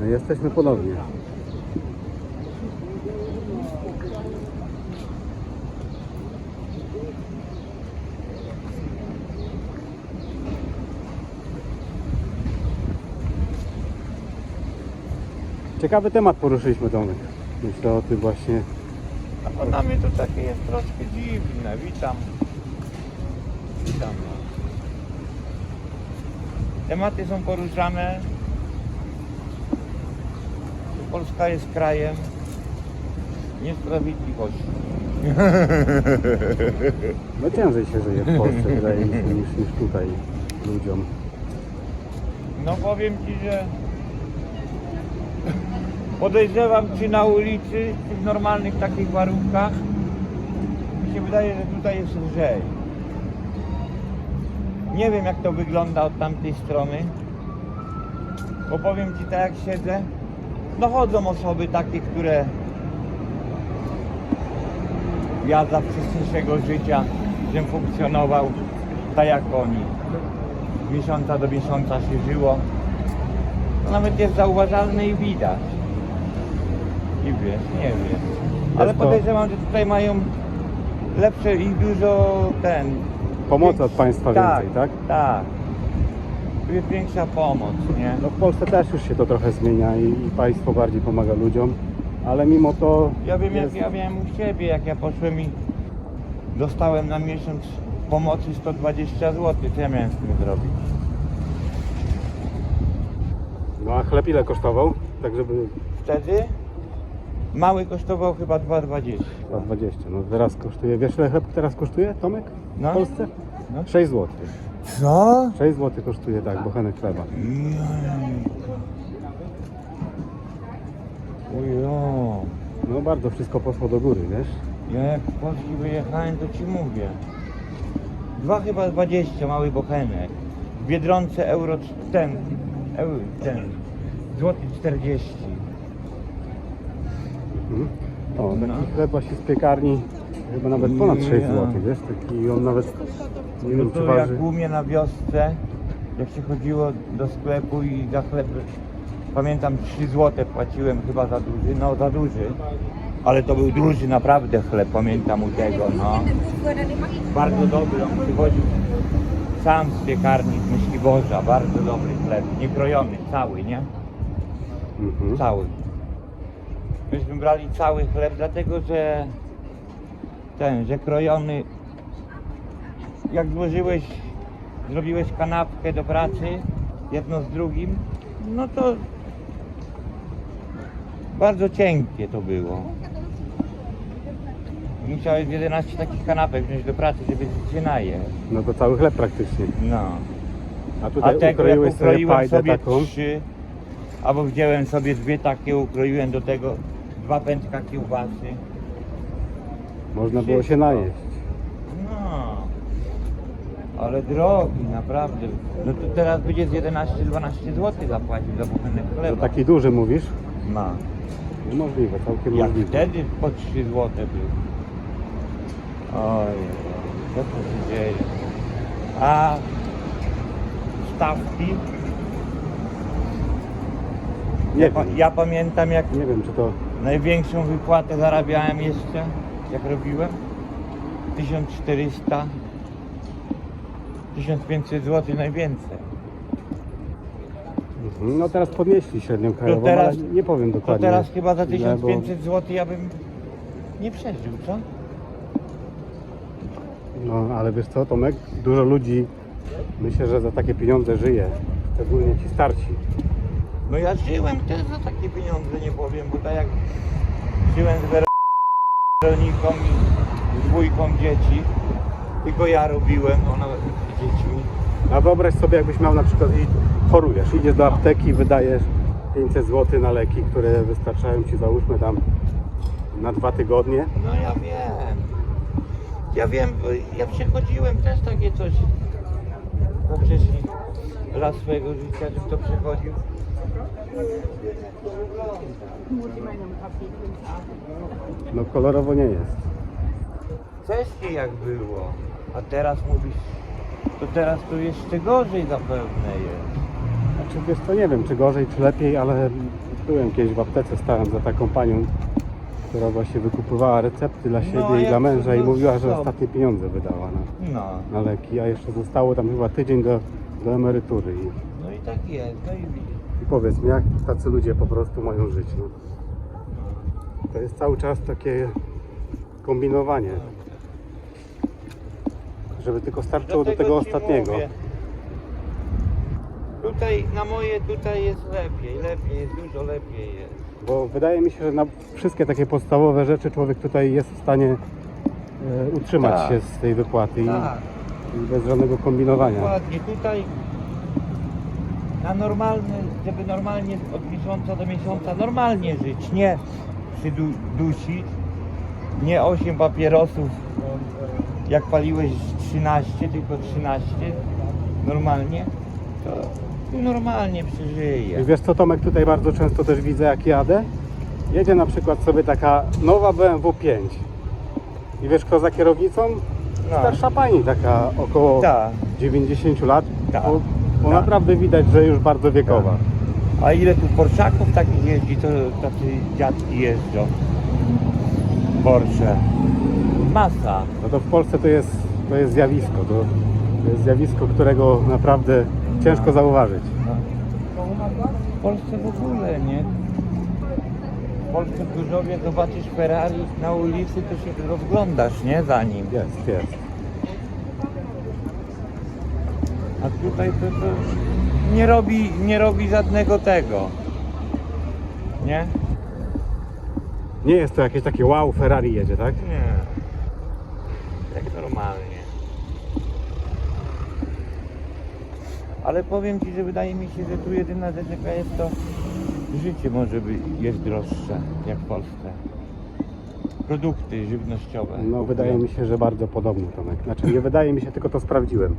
Jesteśmy ponownie. Ciekawy temat poruszyliśmy, Tomek. Myślę o tym właśnie. A to dla mnie to takie jest troszkę dziwne. Witam. Witam. Tematy są poruszane. Polska jest krajem niesprawiedliwości. No ciężej się żyje w Polsce, wydaje mi się, niż, niż tutaj ludziom. No powiem Ci, że podejrzewam czy na ulicy, czy w normalnych takich warunkach mi się wydaje, że tutaj jest lżej. Nie wiem jak to wygląda od tamtej strony, bo powiem Ci tak jak siedzę, no chodzą osoby takie, które ja za wcześniejszego życia, żem funkcjonował tak jak oni z miesiąca do miesiąca się żyło. To nawet jest zauważalne i widać. I wiesz, nie wiem. Ale podejrzewam, że tutaj mają lepsze i dużo ten. Pomocy od państwa tak, więcej, tak? Tak. Większa pomoc, nie? No w Polsce też już się to trochę zmienia i, i państwo bardziej pomaga ludziom, ale mimo to Ja wiem jest, jak ja miałem u siebie, jak ja poszłem i dostałem na miesiąc pomocy 120 zł, co ja miałem z tym zrobić? No a chleb ile kosztował? Tak żeby Wtedy mały kosztował chyba 2,20. 2,20. No teraz kosztuje, wiesz ile chleb teraz kosztuje, Tomek? W No. Polsce? No. 6 zł. Co? 6 zł kosztuje tak, bochenek chleba. Ujo. No bardzo wszystko poszło do góry, wiesz? Ja jak z Polski wyjechałem, to ci mówię. Dwa chyba 20, mały bochenek. W Biedronce euro ten, euro, ten, złoty 40. Mhm. O, taki No. chleb właśnie z piekarni, chyba nawet ponad 6 Ja. zł, wiesz? Taki on nawet, nie wiem czy to waży. jak u mnie na wiosce, jak się chodziło do sklepu i za chleb, pamiętam 3 złote płaciłem chyba za duży, no za duży. Ale to był duży naprawdę chleb, pamiętam u tego, no. Bardzo dobry, on przywoził sam z piekarni z Myśliborza, bardzo dobry chleb, niekrojony, cały, nie? Mhm. Cały. Myśmy brali cały chleb, dlatego że ten, że krojony, jak złożyłeś, zrobiłeś kanapkę do pracy, jedno z drugim, no to bardzo cienkie to było. Musiałeś 11 takich kanapek wziąć do pracy, żeby się najeść. No to cały chleb praktycznie. No. A A tutaj tego jak ukroiłeś sobie ukroiłem sobie taką. trzy, albo wziąłem sobie dwie takie, ukroiłem do tego dwa pęczka kiełbasy. Można było się najeść. No, ale drogi, naprawdę. No to teraz będzie z 11-12 zł zapłacił za buchenek To chleba. taki duży mówisz? No. No Możliwe, całkiem Jak możliwe. wtedy po 3 zł był. Oj, co tu się dzieje? A stawki? Nie Ja, pa- wiem, ja pamiętam jak nie wiem czy to Największą wypłatę zarabiałem jeszcze, jak robiłem. 1400, 1500 zł najwięcej. Mhm, No teraz podnieśli średnią krajową, teraz- ale nie powiem To dokładnie. teraz chyba za ile, 1500 zł ja bym nie przeżył, co? No ale wiesz co Tomek, dużo ludzi myślę, że za takie pieniądze żyje. Szczególnie ci starsi. No ja żyłem też za takie pieniądze, nie powiem, bo tak jak żyłem z Weroniką i dwójką dzieci, tylko ja robiłem, ona z dziećmi. A wyobraź sobie jakbyś miał na przykład i chorujesz, idziesz do apteki, wydajesz 500 zł na leki, które wystarczają ci załóżmy tam na dwa tygodnie. No ja wiem. Ja wiem, ja przechodziłem też takie coś na wcześniej raz swojego życia, żebym to przechodził. No kolorowo nie jest. Wcześniej jak było, a teraz mówisz, to teraz to jeszcze gorzej zapewne jest. A Czy wiesz co, nie wiem, czy gorzej, czy lepiej, ale byłem kiedyś w aptece, stałem za taką panią, która właśnie wykupywała recepty dla siebie No, i jak dla męża i no, mówiła, że co? ostatnie pieniądze wydała na, No, na leki, a jeszcze zostało tam chyba tydzień do, do emerytury. I, no i tak jest, no i widzisz. I powiedz mi, jak tacy ludzie po prostu mają żyć? No? To jest cały czas takie kombinowanie, żeby tylko starczyło do tego ostatniego. mówię. Tutaj, na moje tutaj jest lepiej, lepiej, jest dużo lepiej jest. Bo wydaje mi się, że na wszystkie takie podstawowe rzeczy człowiek tutaj jest w stanie e, utrzymać Tak. się z tej wypłaty i, Tak, i bez żadnego kombinowania. dokładnie, tutaj na normalny, żeby normalnie od miesiąca do miesiąca normalnie żyć, nie przydusić, nie 8 papierosów jak paliłeś 13, tylko 13 normalnie, to normalnie I przeżyje. wiesz co Tomek, tutaj bardzo często też widzę jak jadę. Jedzie na przykład sobie taka nowa BMW 5. I wiesz kto za kierownicą? No. Starsza pani taka około Tak. 90 lat. Tak. Bo, Tak. naprawdę widać, że już bardzo wiekowa. A ile tu Porszaków takich jeździ, to tacy dziadki jeżdżą. Porsche. Masa. No to w Polsce to jest, to jest zjawisko. To, to jest zjawisko, którego naprawdę ciężko zauważyć. No. W Polsce w ogóle, nie? W Polsce w Gorzowie zobaczysz Ferrari na ulicy, to się rozglądasz, nie? Za nim. Jest, jest. A tutaj to, to nie, robi, nie robi żadnego tego. Nie? Nie jest to jakieś takie wow, Ferrari jedzie, tak? Nie. Jak normalnie. Ale powiem Ci, że wydaje mi się, że tu jedyna rzecz jaka jest to życie może być jest droższe jak w Polsce. Produkty żywnościowe. No wydaje mi się, że bardzo podobnie Tomek. Znaczy nie wydaje mi się, tylko to sprawdziłem.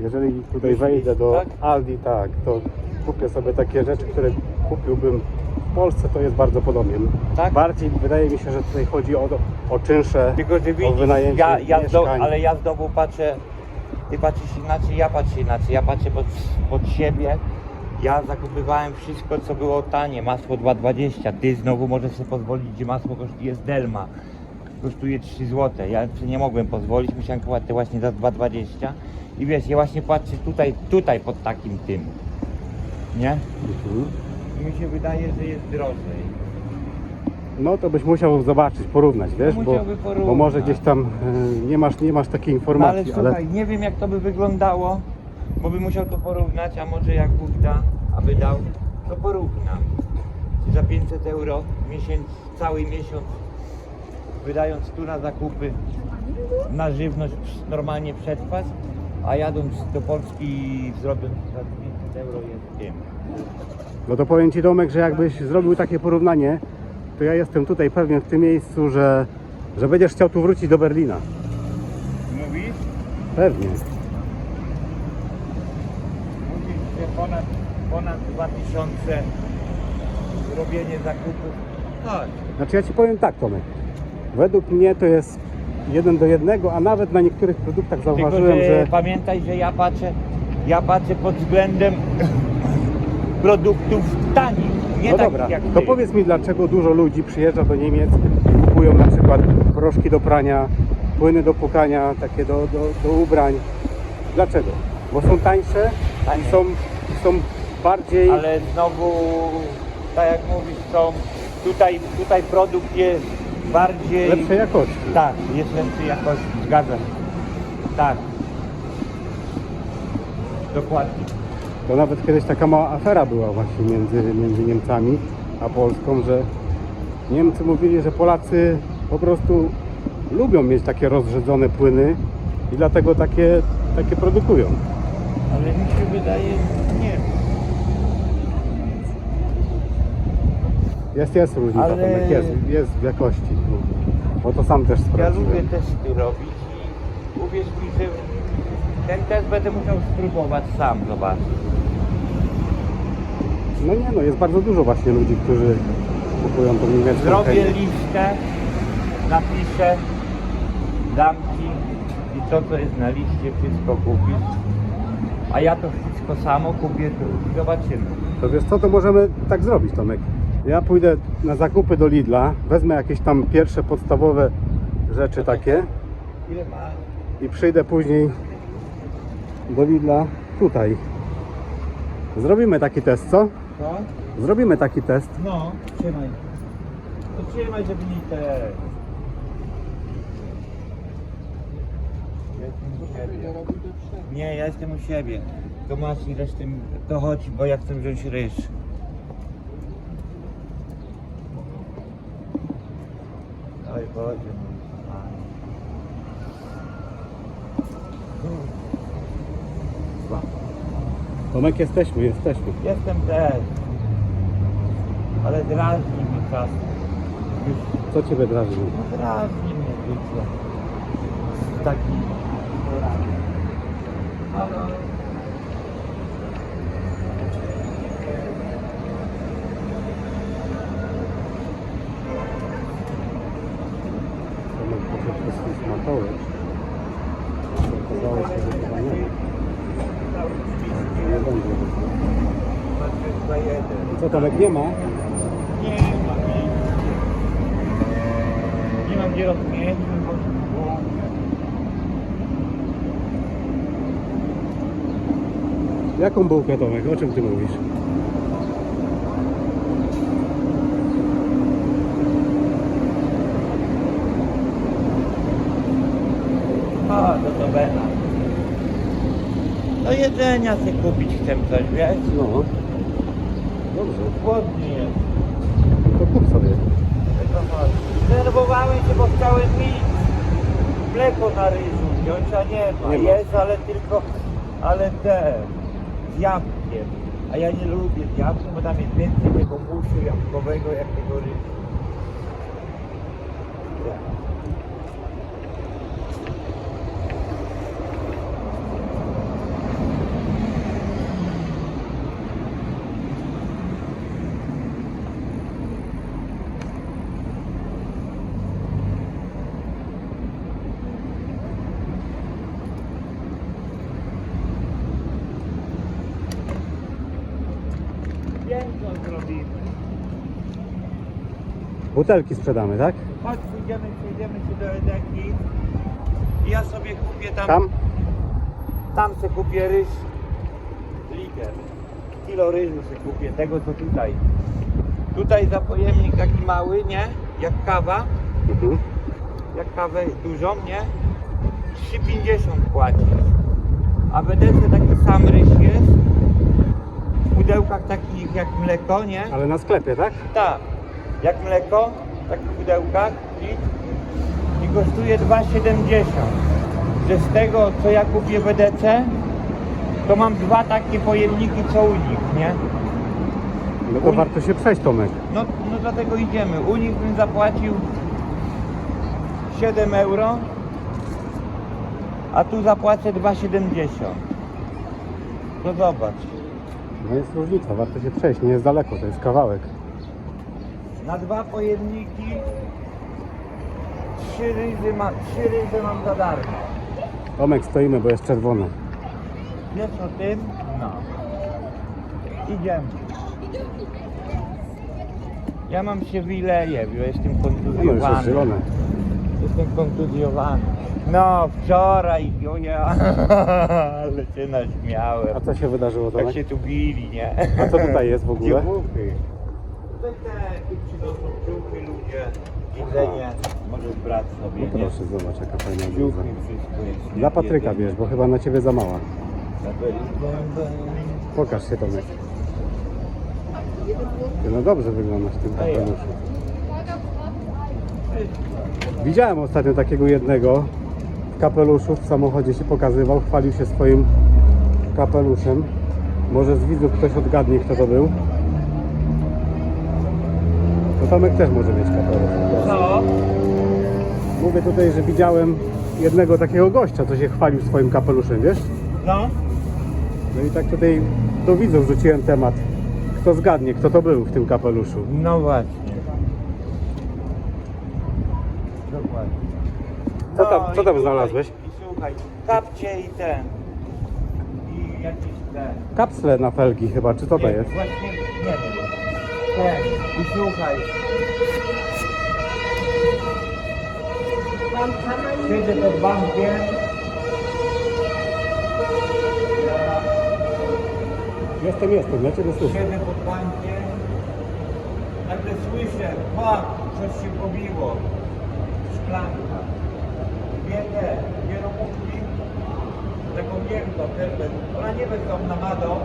Jeżeli tutaj wejdę do tak? Aldi, tak, to kupię sobie takie rzeczy, które kupiłbym w Polsce, to jest bardzo podobnie. Tak? Bardziej wydaje mi się, że tutaj chodzi o, o czynsze, Tylko, że o widzisz, wynajęcie ja, ja mieszkań. ale ja znowu patrzę, ty patrzysz inaczej, ja patrzę inaczej, ja patrzę pod, pod siebie. Ja zakupywałem wszystko, co było tanie, masło 2,20, ty znowu możesz sobie pozwolić, gdzie masło kosztuje z Delma, kosztuje 3 zł. Ja nie mogłem pozwolić, musiałem te właśnie za 2,20 i wiesz, ja właśnie patrzę tutaj, tutaj pod takim tym, nie? Mhm. I mi się wydaje, że jest drożej. No to byś musiał zobaczyć, porównać, wiesz, bo, musiałby porównać. bo może gdzieś tam e, nie masz, nie masz takiej No ale informacji, słuchaj, nie wiem jak to by wyglądało, bo bym musiał to porównać, a może jak Bóg da, aby dał, to porównam. Czy za 500 euro miesiąc, cały miesiąc, wydając tu na zakupy, na żywność normalnie przetrwać, a jadąc do Polski zrobiąc za 500 euro jest tym. No to powiem Ci Domek, że jakbyś zrobił takie porównanie, to ja jestem tutaj pewien w tym miejscu, że, że będziesz chciał tu wrócić do Berlina. Mówisz? Pewnie. Mówisz, że ponad, ponad 2000 robienie zakupów. Tak. Znaczy ja Ci powiem tak Tomek, według mnie to jest jeden do jednego, a nawet na niektórych produktach Tylko, zauważyłem, że, że pamiętaj, że ja patrzę, ja patrzę pod względem produktów tanich, nie no tak dobra, jak to ty. powiedz mi dlaczego dużo ludzi przyjeżdża do Niemiec, kupują na przykład proszki do prania, płyny do płukania, takie do, do, do ubrań. Dlaczego? Bo są tańsze i są, są bardziej... Ale znowu, tak jak mówisz, są, tutaj, tutaj produkt jest bardziej... lepszej jakości. Tak, jest lepszej jakości, zgadzam się. Tak. Dokładnie. To nawet kiedyś taka mała afera była właśnie między, między Niemcami a Polską, że Niemcy mówili, że Polacy po prostu lubią mieć takie rozrzedzone płyny i dlatego takie, takie produkują. Ale mi się wydaje, nie Jest, jest różnica, Ale- Tomek, jest, jest w jakości. Bo to sam też Ja sprawdziłem. lubię testy robić i uwierz mi, że ten test będę musiał spróbować sam zobaczyć. No nie no, jest bardzo dużo właśnie ludzi, którzy kupują tą niemiecką Zrobię chemię. listę, napiszę, dam ci i to co jest na liście wszystko kupisz. A ja to wszystko samo kupię tu i zobaczymy. To wiesz co, to możemy tak zrobić Tomek. Ja pójdę na zakupy do Lidla, wezmę jakieś tam pierwsze podstawowe rzeczy takie i przyjdę później do Lidla tutaj. Zrobimy taki test, co? Co? Zrobimy taki test. No, trzymaj. To trzymaj, żeby nie te... Nie, ja jestem u siebie. To masz i resztę, mi- to chodź, bo ja chcę wziąć ryż. Tomek, jesteśmy, jesteśmy. Jestem też. Ale drażni mnie czas. Już Co Ciebie drażni? no drażni mnie życie. Taki... Ale... Tomek poszedł po swój smakołyk. Okazało się, że chyba nie. Nie będzie. Chyba jeden. Co Tomek, nie ma? Nie ma, nie. Nie mam gdzie rozmienić. Jaką bułkę Tomek? O czym Ty mówisz? A, to to bena. Do jedzenia sobie kupić chcę coś, wiesz? No. Dobrze. Jest. To kup sobie. Zdenerwowałem się, bo chciałem mi mleko na ryżu wziąć, a nie ma. Nie ma. Jest, ale tylko, ale te, z jabłkiem. A ja nie lubię z jabłkiem, bo tam jest więcej tego muszu jabłkowego, jak tego ryżu. Wiem, co zrobimy. Butelki sprzedamy, tak? Chodź, pójdziemy, przejdziemy się do Edeki. I ja sobie kupię tam... Tam? Tam se kupię ryż. Liter. Kilo ryżu se kupię, tego co tutaj. Tutaj za pojemnik taki mały, nie? Jak kawa. Mhm. Jak kawę dużą, nie? 3,50 płacisz. A w Edece taki sam ryż jest. W pudełkach takich jak mleko, nie? Ale na sklepie, tak? Tak, jak mleko, w takich pudełkach litr i kosztuje 2,70. Że z tego co ja kupię w EDC, to mam dwa takie pojemniki co u nich, nie? No to warto się przejść Tomek. No, no dlatego idziemy. U nich bym zapłacił 7 euro, a tu zapłacę 2,70. To zobacz. No jest różnica, warto się przejść. Nie jest daleko, to jest kawałek. Na dwa pojemniki trzy ryzy, ma, trzy ryzy mam za darmo. Tomek, stoimy, bo jest czerwone. Wiesz o tym? No. Idziemy. Ja mam się wyleję, bo jestem No już jest kontuzjowany. Jestem kontuzjowany. No, wczoraj, o ja, ale się naśmiałem. A co się wydarzyło Jak Tomek? się tu bili, nie? A co tutaj jest w ogóle? Dziewuchy. Przynoszą ciuchy ludzie, jedzenie, możesz brać sobie, No proszę, zobacz jaka fajna Ciuchy, bluza. wszystko jest. Dla Patryka bierz, bo chyba na ciebie za mała. Pokaż się Tomek. Ty, No dobrze wyglądasz w tym kapeluszu. Widziałem ostatnio takiego jednego w kapeluszu, w samochodzie się pokazywał, chwalił się swoim kapeluszem. Może z widzów ktoś odgadnie kto to był. To Tomek też może mieć kapelusz. Co? Mówię tutaj, że widziałem jednego takiego gościa, co się chwalił swoim kapeluszem, wiesz? No? No i tak tutaj do widzów rzuciłem temat. Kto zgadnie, kto to był w tym kapeluszu? No właśnie. Dokładnie. Co tam- co i tam znalazłeś? I słuchaj, kapcie i ten. I jakiś ten. Kapsle na felgi chyba, czy co to Nie, jest? Właśnie nie wiem. Ten. I słuchaj. Siedzę pod bankiem. Jestem, jestem, ja Ciebie słyszę. Siedzę pod bankiem. Nagle słyszę, pa, coś się pobiło. Szklanka. Dwie te, dwie robótki. Taką wielką, też Ona nie bezdomna ma dom,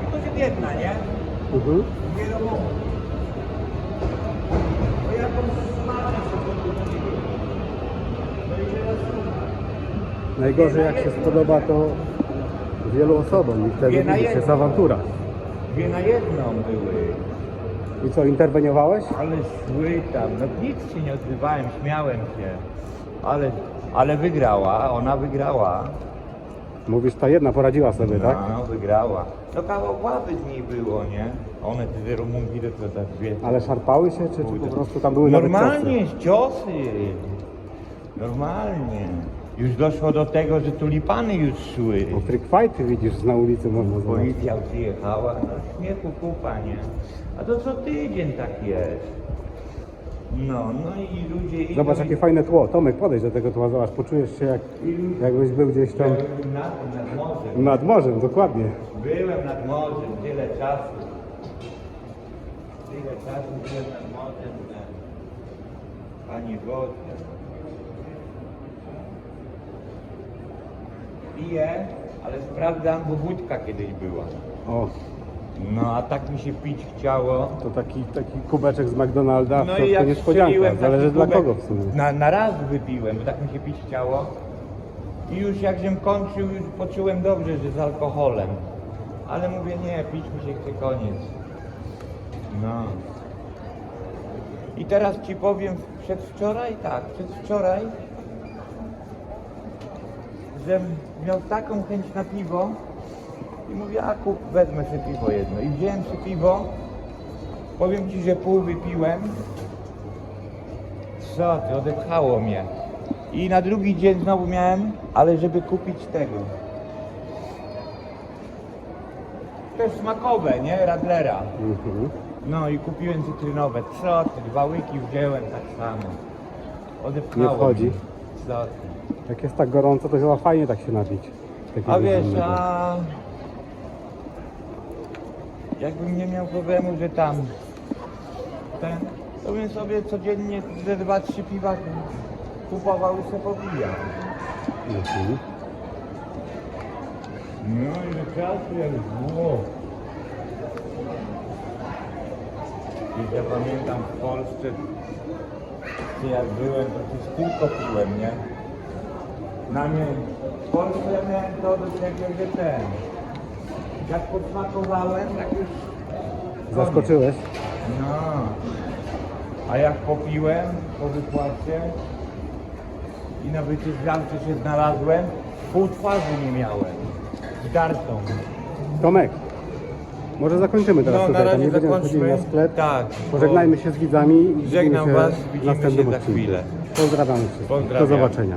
tylko że biedna, nie? Mhm. Nie Najgorzej jak się spodoba to wielu osobom i wtedy Dwie na widzi się jedno. awantura. dwie na jedną były. I co, interweniowałeś? Ale szły tam, no nic się nie odzywałem, śmiałem się. Ale, ale wygrała, ona wygrała. Mówisz, ta jedna poradziła sobie, tak? No, wygrała. No kawał ławy z niej było, nie? One te rumunki to tak wie. Ale szarpały się, czy, czy po prostu tam były nawet Normalnie, ciosy? z ciosy. Normalnie. Już doszło do tego, że tulipany już szły. Bo freak fighty widzisz na ulicy można zobaczyć. Policja przyjechała, no śmiechu kupa, nie? A to co tydzień tak jest. No, no i ludzie idą Zobacz i- jakie fajne tło. Tomek, podejdź do tego tła, zobacz, poczujesz się jak, jakbyś był gdzieś tam byłem nad, nad morzem. nad morzem, dokładnie. Byłem nad morzem tyle czasu. Czasu byłem nad morzem, że... Panie Boże. Piję, ale sprawdzam, bo wódka kiedyś była. O, No a tak mi się pić chciało. to taki, taki kubeczek z McDonalda, No środku jak niespodzianka. strzeliłem Zależy taki dla kubek, kogo w sumie. Na, na raz wypiłem, bo tak mi się pić chciało. I już jak żem kończył, już poczułem dobrze, że z alkoholem. Ale mówię, nie, pić mi się chce koniec. No. I teraz ci powiem, przedwczoraj, tak, przedwczoraj, że miał taką chęć na piwo i mówię, a kup, wezmę sobie piwo jedno. I wziąłem sobie piwo, powiem ci, że pół wypiłem. Co ty, odepchało mnie. I na drugi dzień znowu miałem, ale żeby kupić tego. Też smakowe, nie? Radlera. Mhm. No i kupiłem cytrynowe. Co ty, dwa łyki wziąłem tak samo. Odepchało Nie wchodzi. Co ty. Jak jest tak gorąco, to chyba fajnie tak się napić. Takiego A wiesz, zimnego. a... Jakbym nie miał problemu, że tam ten, to bym sobie codziennie ze dwa, trzy piwa kupował i se popijał. Mhm. No i do czasu jak było. I ja pamiętam w Polsce, gdzie jak byłem, to przecież tylko piłem, nie? Na mnie, w Polsce ja miałem to do tego, że ten, jak podsmakowałem, tak już koniec. Zaskoczyłeś? No. A jak popiłem po wypłacie i na wyciągnięcie się znalazłem, pół twarzy nie miałem. Zdartą. Tomek, może zakończymy teraz No, tutaj, na to razie nie będziemy chodzili na sklep. Tak, Pożegnajmy się z widzami i Żegnam widzimy się was, w widzimy następnym się za odcinku. chwilę. Pozdrawiamy wszystkich. Do Pozdrawiam. zobaczenia.